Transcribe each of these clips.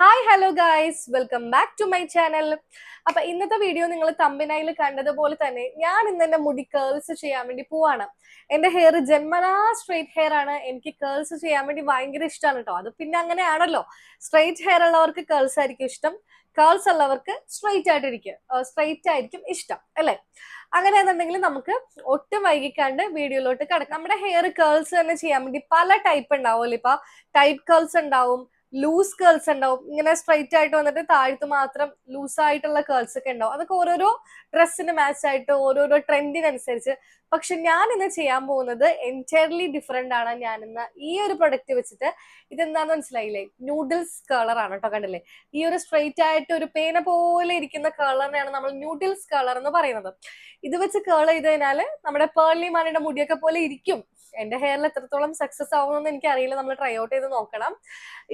Hi hello guys welcome back to my channel അപ്പൊ ഇന്നത്തെ video നിങ്ങൾ തമ്പിനയിൽ കണ്ടതുപോലെ തന്നെ ഞാൻ ഇന്ന് എന്റെ മുടി കേൾസ് ചെയ്യാൻ വേണ്ടി പോവാണ്. എന്റെ ഹെയർ ജന്മനാ സ്ട്രെയിറ്റ് ഹെയർ ആണ്. എനിക്ക് കേൾസ് ചെയ്യാൻ വേണ്ടി ഭയങ്കര ഇഷ്ടമാണ് കേട്ടോ അത് പിന്നെ അങ്ങനെയാണല്ലോ. സ്ട്രെയിറ്റ് ഹെയർ ഉള്ളവർക്ക് കേൾസ് ആയിരിക്കും ഇഷ്ടം. കേൾസ് ഉള്ളവർക്ക് സ്ട്രെയിറ്റ് ആയിട്ടിരിക്കും. സ്ട്രെയിറ്റ് ആയിരിക്കും ഇഷ്ടം. അല്ലെ? അങ്ങനെയാണെന്നുണ്ടെങ്കിൽ നമുക്ക് ഒട്ടും വൈകിക്കാണ്ട് വീഡിയോയിലോട്ട് കിടക്കാം. നമ്മുടെ ഹെയർ കേൾസ് തന്നെ ചെയ്യാൻ വേണ്ടി പല ടൈപ്പ് ഉണ്ടാവുമല്ലോ ഇപ്പൊ ടൈപ്പ് കേൾസ് ഉണ്ടാവും. ലൂസ് കേൾസ് ഉണ്ടാവും. ഇങ്ങനെ സ്ട്രൈറ്റ് ആയിട്ട് വന്നിട്ട് താഴത്ത് മാത്രം ലൂസ് ആയിട്ടുള്ള കേൾസ് ഒക്കെ ഉണ്ടാവും. അതൊക്കെ ഓരോരോ ഡ്രസ്സിന് മാച്ച് ആയിട്ട് ഓരോരോ ട്രെൻഡിനനുസരിച്ച് പക്ഷെ ഞാൻ ഇന്ന് ചെയ്യാൻ പോകുന്നത് എന്റയർലി ഡിഫറെന്റ് ആണ് ഞാൻ ഇന്ന് ഈ ഒരു പ്രൊഡക്റ്റ് വെച്ചിട്ട്. ഇതെന്താന്ന് മനസ്സിലായില്ലേ? നൂഡിൽസ് കളർ ആണ് കേട്ടോ കണ്ടില്ലേ? ഈ ഒരു സ്ട്രൈറ്റ് ആയിട്ട് ഒരു പേന പോലെ ഇരിക്കുന്ന കളറിനെയാണ് നമ്മൾ നൂഡിൽസ് കളർ എന്ന് പറയുന്നത്. ഇത് വെച്ച് കേൾ ചെയ്ത് കഴിഞ്ഞാൽ നമ്മുടെ പേർലി മാണിയുടെ മുടിയൊക്കെ പോലെ ഇരിക്കും. എന്റെ ഹെയറിൽ എത്രത്തോളം സക്സസ് ആവുമെന്ന് എനിക്ക് അറിയില്ല നമ്മൾ ട്രൈ ഔട്ട് ചെയ്ത് നോക്കണം.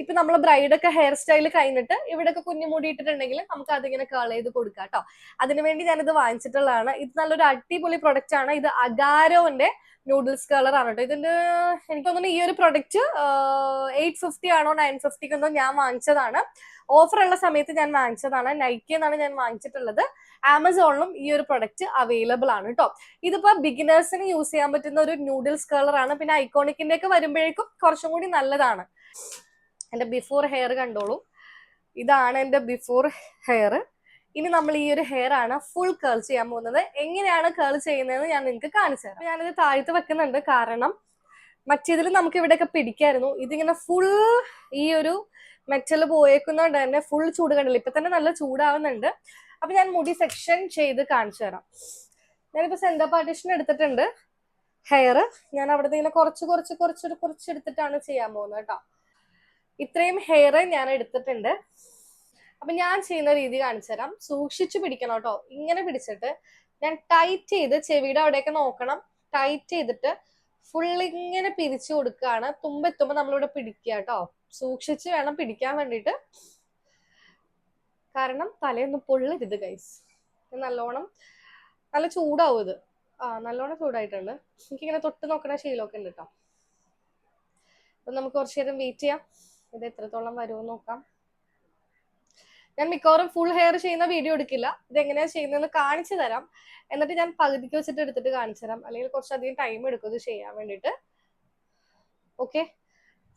ഇപ്പൊ നമ്മൾ ബ്രൈഡൊക്കെ ഹെയർ സ്റ്റൈൽ കഴിഞ്ഞിട്ട് ഇവിടെയൊക്കെ കുഞ്ഞു മുടി ഇട്ടിട്ടുണ്ടെങ്കിൽ നമുക്ക് അതിങ്ങനെ കേൾ ചെയ്ത് കൊടുക്കാം കേട്ടോ. അതിനുവേണ്ടി ഞാനിത് വാങ്ങിച്ചിട്ടുള്ളതാണ്. ഇത് നല്ലൊരു അടിപൊളി പ്രൊഡക്റ്റ് ആണ്. ഇത് അഗാരോന്റെ നൂഡിൽസ് കളർ ആണ് കേട്ടോ. ഇതിന്റെ എനിക്ക് തോന്നുന്നു ഈ ഒരു പ്രൊഡക്റ്റ് എയ്റ്റ് ഫിഫ്റ്റി ആണോ നയൻ ഫിഫ്റ്റിക്ക് എന്തോ ഞാൻ വാങ്ങിച്ചതാണ്. ഓഫർ ഉള്ള സമയത്ത് ഞാൻ വാങ്ങിച്ചതാണ്. നൈക്കി എന്നാണ് ഞാൻ വാങ്ങിച്ചിട്ടുള്ളത്. ആമസോണിലും ഈ ഒരു പ്രൊഡക്റ്റ് അവൈലബിൾ ആണ് കേട്ടോ. ഇതിപ്പോ ബിഗിനേഴ്സിന് യൂസ് ചെയ്യാൻ പറ്റുന്ന ഒരു നൂഡിൽസ് കളർ ആണ്. പിന്നെ ഐക്കോണിക്കിന്റെ ഒക്കെ വരുമ്പോഴേക്കും കുറച്ചും കൂടി നല്ലതാണ്. എന്റെ ബിഫോർ ഹെയർ കണ്ടോളൂ. ഇതാണ് എന്റെ ബിഫോർ ഹെയർ ഇനി നമ്മൾ ഈ ഒരു ഹെയർ ആണ് ഫുൾ കേൾ ചെയ്യാൻ പോകുന്നത്. എങ്ങനെയാണ് കേൾ ചെയ്യുന്നതെന്ന് ഞാൻ നിങ്ങൾക്ക് കാണിച്ചു തരാം. ഞാനിത് താഴ്ത്ത് വെക്കുന്നുണ്ട് കാരണം മറ്റേതിൽ നമുക്ക് ഇവിടെയൊക്കെ പിടിക്കായിരുന്നു. ഇതിങ്ങനെ ഫുൾ ഈ ഒരു മെറ്റൽ പോയേക്കുന്നതുകൊണ്ട് തന്നെ ഫുൾ ചൂട് കണ്ടില്ല? ഇപ്പൊ തന്നെ നല്ല ചൂടാവുന്നുണ്ട്. അപ്പൊ ഞാൻ മുടി സെക്ഷൻ ചെയ്ത് കാണിച്ചു തരാം. ഞാനിപ്പോ സെന്റർ പാർട്ടീഷൻ എടുത്തിട്ടുണ്ട്. ഹെയർ ഞാൻ അവിടെ നിന്ന് ഇങ്ങനെ കുറച്ച് കുറച്ച് കുറച്ച് കുറച്ച് എടുത്തിട്ടാണ് ചെയ്യാൻ പോകുന്നത് കേട്ടോ. ഇത്രയും ഹെയർ ഞാൻ എടുത്തിട്ടുണ്ട്. അപ്പൊ ഞാൻ ചെയ്യുന്ന രീതി കാണിച്ചു തരാം. സൂക്ഷിച്ചു പിടിക്കണം കേട്ടോ ഇങ്ങനെ പിടിച്ചിട്ട് ഞാൻ ടൈറ്റ് ചെയ്ത് ചെവിയുടെ അവിടെയൊക്കെ നോക്കണം. ടൈറ്റ് ചെയ്തിട്ട് ഫുൾ ഇങ്ങനെ പിരിച്ചു കൊടുക്കുകയാണ്. തുമ്പെത്തുമ്പോ നമ്മളിവിടെ പിടിക്കുക കേട്ടോ സൂക്ഷിച്ച് വേണം പിടിക്കാൻ വേണ്ടിയിട്ട്. കാരണം തലയൊന്നും പൊള്ളരുത് ഗൈസ് നല്ലോണം നല്ല ചൂടാവും ഇത്. ആ നല്ലോണം ചൂടായിട്ടുണ്ട്. എനിക്കിങ്ങനെ തൊട്ട് നോക്കണ ശീലമൊക്കെ ഉണ്ട് കേട്ടോ അപ്പൊ നമുക്ക് കുറച്ചു നേരം വെയിറ്റ് ചെയ്യാം. ഇത് എത്രത്തോളം വരുമെന്ന് നോക്കാം. ഞാൻ മിക്കവാറും ഫുൾ ഹെയർ ചെയ്യുന്ന വീഡിയോ എടുക്കില്ല. ഇത് എങ്ങനെയാ ചെയ്യുന്നതെന്ന് കാണിച്ചു തരാം. എന്നിട്ട് ഞാൻ പകുതിക്ക് വെച്ചിട്ട് എടുത്തിട്ട് കാണിച്ചു തരാം. അല്ലെങ്കിൽ കുറച്ചധികം ടൈം എടുക്കും ഇത് ചെയ്യാൻ വേണ്ടിട്ട് ഓക്കെ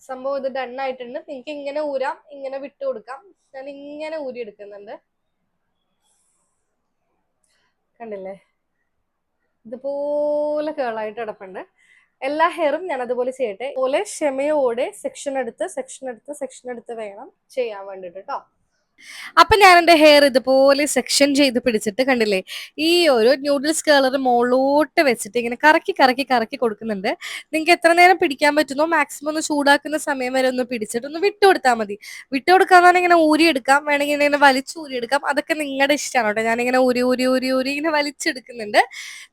സംഭവം ഇത് ഡൺ ആയിട്ടുണ്ട്. നിങ്ങൾക്ക് ഇങ്ങനെ ഊരാം ഇങ്ങനെ വിട്ടു കൊടുക്കാം. ഞാൻ ഇങ്ങനെ ഊരി എടുക്കുന്നുണ്ട്. കണ്ടില്ലേ? ഇതുപോലെ കേളായിട്ട് കിടപ്പുണ്ട്. എല്ലാ ഹെയറും ഞാൻ അതുപോലെ ചെയ്യട്ടെ. പോലെ ക്ഷമയോടെ സെക്ഷൻ എടുത്ത് സെക്ഷൻ എടുത്ത് സെക്ഷൻ എടുത്ത് വേണം ചെയ്യാൻ വേണ്ടിട്ട് കേട്ടോ അപ്പൊ ഞാൻ എന്റെ ഹെയർ ഇതുപോലെ സെക്ഷൻ ചെയ്ത് പിടിച്ചിട്ട് കണ്ടില്ലേ ഈ ഒരു ന്യൂഡിൽസ് കളർ മോളോട്ട് വെച്ചിട്ട് ഇങ്ങനെ കറക്കി കറക്കി കറക്കി കൊടുക്കുന്നുണ്ട്. നിങ്ങൾക്ക് എത്ര നേരം പിടിക്കാൻ പറ്റുന്നോ? മാക്സിമം ഒന്ന് ചൂടാക്കുന്ന സമയം വരെ ഒന്ന് പിടിച്ചിട്ട് ഒന്ന് വിട്ടുകൊടുത്താൽ മതി. വിട്ടുകൊടുക്കാന്നാണ് ഇങ്ങനെ ഊരിയെടുക്കാം വേണമെങ്കിൽ ഇങ്ങനെ വലിച്ചു ഊരിയെടുക്കാം അതൊക്കെ നിങ്ങളുടെ ഇഷ്ടമാണ് കേട്ടോ. ഞാനിങ്ങനെ ഊരി ഊരി ഊരി ഊരി ഇങ്ങനെ വലിച്ചെടുക്കുന്നുണ്ട്.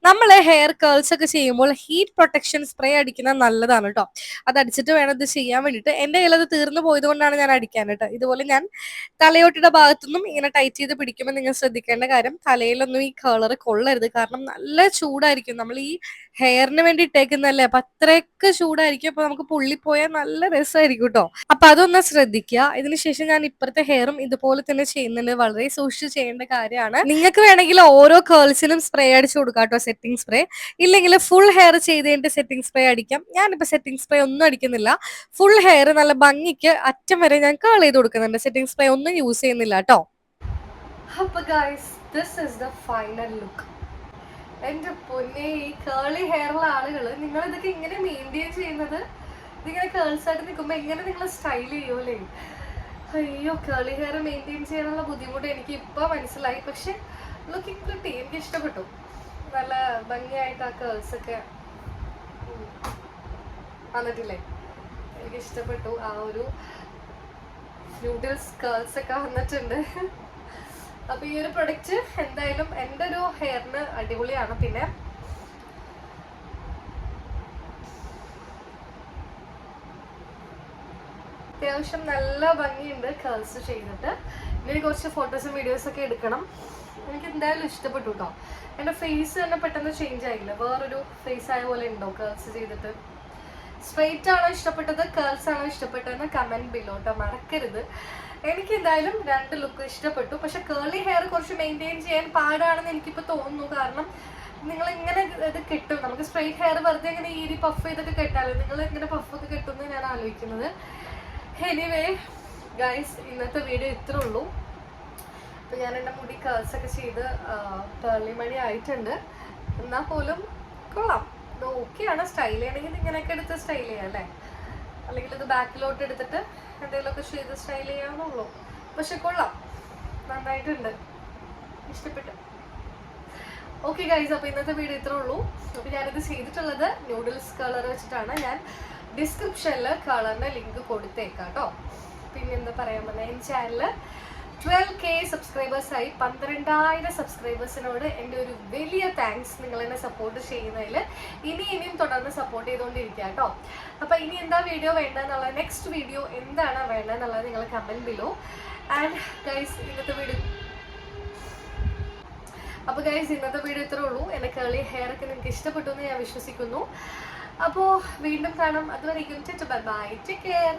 നമ്മൾ ഹെയർ കേൾസ് ഒക്കെ ചെയ്യുമ്പോൾ ഹീറ്റ് പ്രൊട്ടക്ഷൻ സ്പ്രേ അടിക്കുന്നത് നല്ലതാണ് കേട്ടോ. അത് അടിച്ചിട്ട് വേണം ഇത് ചെയ്യാൻ വേണ്ടിയിട്ട്. എന്റെ കയ്യിൽ അത് തീർന്നു പോയത് കൊണ്ടാണ് ഞാൻ അടിക്കാൻ കേട്ടോ. ഇതുപോലെ ഞാൻ തലയോട്ടിയുടെ ഭാഗത്തുനിന്നും ഇങ്ങനെ ടൈറ്റ് ചെയ്ത് പിടിക്കുമ്പോൾ നിങ്ങൾ ശ്രദ്ധിക്കേണ്ട കാര്യം തലയിലൊന്നും ഈ കളർ കൊള്ളരുത്. കാരണം നല്ല ചൂടായിരിക്കും. നമ്മൾ ഈ ഹെയറിന് വേണ്ടി ഇട്ടേക്കുന്നല്ലേ അപ്പൊ അത്രയൊക്കെ ചൂടായിരിക്കും. അപ്പൊ നമുക്ക് പൊള്ളിപ്പോയാൽ നല്ല രസമായിരിക്കും കേട്ടോ അപ്പൊ അതൊന്ന് ശ്രദ്ധിക്കുക. ഇതിനുശേഷം ഞാൻ ഇപ്പുറത്തെ ഹെയറും ഇതുപോലെ തന്നെ ചെയ്യുന്നുണ്ട്. വളരെ സൂക്ഷിച്ച് ചെയ്യേണ്ട കാര്യമാണ്. നിങ്ങൾക്ക് വേണമെങ്കിൽ ഓരോ കേൾസിനും സ്പ്രേ അടിച്ചു കൊടുക്കാം കേട്ടോ സെറ്റിംഗ് സ്പ്രേ ഇല്ലെങ്കിൽ ഫുൾ ഹെയർ ചെയ്ത് കഴിഞ്ഞിട്ട് സെറ്റിംഗ് സ്പ്രേ അടിക്കാം. ഞാനിപ്പോ സെറ്റിംഗ് സ്പ്രേ ഒന്നും അടിക്കുന്നില്ല. ഫുൾ ഹെയർ നല്ല ഭംഗിക്ക് അറ്റം വരെ ഞാൻ കേൾ ചെയ്ത് കൊടുക്കുന്നുണ്ട്. സെറ്റിംഗ് സ്പ്രേ ഒന്നും യൂസ് ചെയ്യുന്നില്ല കേട്ടോ. ഇസ് ദ ഫൈനൽ ലുക്ക് എന്റെ പൊന്നെ ഈ കേളി ഹെയറുള്ള ആളുകൾ നിങ്ങൾ ഇതൊക്കെ ഇങ്ങനെ മെയിന്റെയിൻ ചെയ്യുന്നത്? നിങ്ങളെ കേൾസ് ആയിട്ട് നിൽക്കുമ്പോൾ എങ്ങനെ നിങ്ങൾ സ്റ്റൈൽ ചെയ്യൂലേ അയ്യോ കേളി ഹെയർ മെയിന്റെയിൻ ചെയ്യാനുള്ള ബുദ്ധിമുട്ട് എനിക്ക് ഇപ്പൊ മനസ്സിലായി. പക്ഷെ ലുക്കിംഗ് പ്രിട്ടി എനിക്ക് ഇഷ്ടപ്പെട്ടു. നല്ല ഭംഗിയായിട്ട് ആ കേൾസ് ഒക്കെ ഉം, വന്നിട്ടില്ലേ? എനിക്ക് ഇഷ്ടപ്പെട്ടു ആ ഒരു നൂഡിൽസ് കേൾസ് ഒക്കെ വന്നിട്ടുണ്ട്. അപ്പൊ ഈ ഒരു പ്രൊഡക്റ്റ് എന്തായാലും എന്റെ ഒരു ഹെയറിന് അടിപൊളിയാണ്. പിന്നെ അത്യാവശ്യം നല്ല ഭംഗിയുണ്ട് കേൾസ് ചെയ്തിട്ട്. ഇനി കുറച്ച് ഫോട്ടോസും വീഡിയോസും ഒക്കെ എടുക്കണം. എനിക്ക് എന്തായാലും ഇഷ്ടപ്പെട്ടു കേട്ടോ എന്റെ ഫേസ് തന്നെ പെട്ടെന്ന് ചേഞ്ച് ആയില്ല. വേറൊരു ഫേസ് ആയ പോലെ ഉണ്ടോ കേൾസ് ചെയ്തിട്ട്? സ്ട്രെയിറ്റ് ആണോ ഇഷ്ടപ്പെട്ടത്? കേൾസ് ആണോ ഇഷ്ടപ്പെട്ടതെന്ന് കമന്റ് ബിലോട്ടോ മറക്കരുത്. എനിക്ക് എന്തായാലും രണ്ട് ലുക്ക് ഇഷ്ടപ്പെട്ടു. പക്ഷെ കേളി ഹെയർ കുറച്ച് മെയിന്റെയിൻ ചെയ്യാൻ പാടാണെന്ന് എനിക്കിപ്പോൾ തോന്നുന്നു. കാരണം നിങ്ങൾ ഇങ്ങനെ ഇത് കിട്ടും. നമുക്ക് സ്ട്രെയിറ്റ് ഹെയർ വെറുതെ ഇങ്ങനെ ഈരി പഫ് ചെയ്തൊക്കെ കെട്ടാലോ? നിങ്ങൾ ഇങ്ങനെ പഫൊക്കെ കിട്ടുമെന്ന് ഞാൻ ആലോചിക്കുന്നത്. എനിവേ ഗൈസ് ഇന്നത്തെ വീഡിയോ ഇത്രേ ഉള്ളൂ. അപ്പം ഞാൻ എന്റെ മുടി കേൾസ് ഒക്കെ ചെയ്ത് പേർലി മണി ആയിട്ടുണ്ട്. എന്നാൽ പോലും കൊള്ളാം. ഓക്കെയാണ് സ്റ്റൈൽ ചെയ്യണമെങ്കിൽ ഇങ്ങനെയൊക്കെ എടുത്ത് സ്റ്റൈൽ ചെയ്യാം അല്ലേ? അല്ലെങ്കിൽ ഇത് ബാക്കിലോട്ട് എടുത്തിട്ട് എന്തെങ്കിലുമൊക്കെ ചെയ്ത് സ്റ്റൈൽ ചെയ്യാവുന്നുള്ളൂ. പക്ഷെ കൊള്ളാം. നന്നായിട്ടുണ്ട്. ഇഷ്ടപ്പെട്ടു. ഓക്കെ ഗൈസ് അപ്പോൾ ഇന്നത്തെ വീഡിയോ ഇത്രേ ഉള്ളൂ. അപ്പോൾ ഞാനിത് ചെയ്തിട്ടുള്ളത് നൂഡിൽസ് കളർ വെച്ചിട്ടാണ്. ഞാൻ ഡിസ്ക്രിപ്ഷനിൽ കളറിന്റെ ലിങ്ക് കൊടുത്തേക്കാം കേട്ടോ. പിന്നെ എന്താ പറയാൻ പറഞ്ഞാൽ എന്റെ ചാനൽ ട്വൽവ് കെ സബ്സ്ക്രൈബേഴ്സായി പന്ത്രണ്ടായിരം സബ്സ്ക്രൈബേഴ്സിനോട് എന്റെ ഒരു വലിയ താങ്ക്സ് നിങ്ങൾ എന്നെ സപ്പോർട്ട് ചെയ്യുന്നതിൽ ഇനി ഇനിയും തുടർന്ന് സപ്പോർട്ട് ചെയ്തുകൊണ്ടിരിക്കുക കേട്ടോ. അപ്പോൾ ഇനി എന്താ വീഡിയോ വേണ്ടതെന്നുള്ള നെക്സ്റ്റ് വീഡിയോ എന്താണ് വേണ്ടതെന്നുള്ളത് നിങ്ങൾ കമന്റ് ബിലോ ആൻഡ് ഗൈസ് ഇന്നത്തെ വീഡിയോ അപ്പോൾ ഗൈസ് ഇന്നത്തെ വീഡിയോ ഇത്രേ ഉള്ളൂ. എന്റെ കേളി ഹെയർ ഒക്കെ നിങ്ങൾക്ക് ഇഷ്ടപ്പെട്ടു എന്ന് ഞാൻ വിശ്വസിക്കുന്നു. അപ്പോൾ വീണ്ടും കാണാം. അതുവരേക്കും ബൈ ടേക്ക് കെയർ